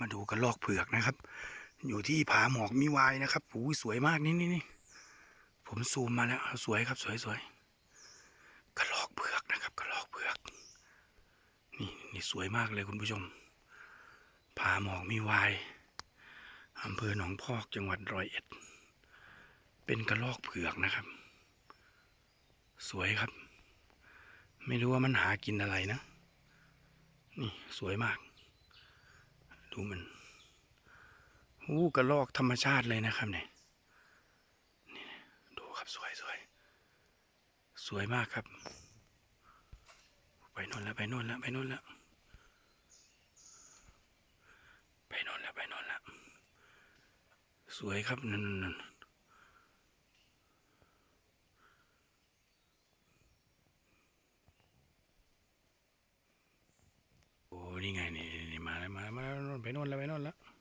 มาดูกระลอกเผือกนะครับ อยู่ที่ผาหมอกมีวายนะครับโอ้สวยมากนี่นี่นี่ผมซูมมาแล้วสวยครับ สวยสวยกระลอกเผือกนะครับกระลอกเผือกนี่นี่สวยมากเลยคุณผู้ชมผาหมอกมีวายอำเภอหนองพอกจังหวัดร้อยเอ็ด เป็นกระลอกเผือกนะครับ สวยครับ ไม่รู้ว่ามันหากินอะไรนะ นี่สวยมาก ดูมันอู้กระลอกธรรมชาติเลยนะครับเนี่ยนี่นะดูครับสวยสวยสวยมากครับ ไปน่นแล้วไปน่นแล้วไปน่นแล้วไปน่นแล้วไปน่นแล้วสวยครับนั่นนั่นนั่นโอ้นี่ไงนี่นี่มาแล้ว มา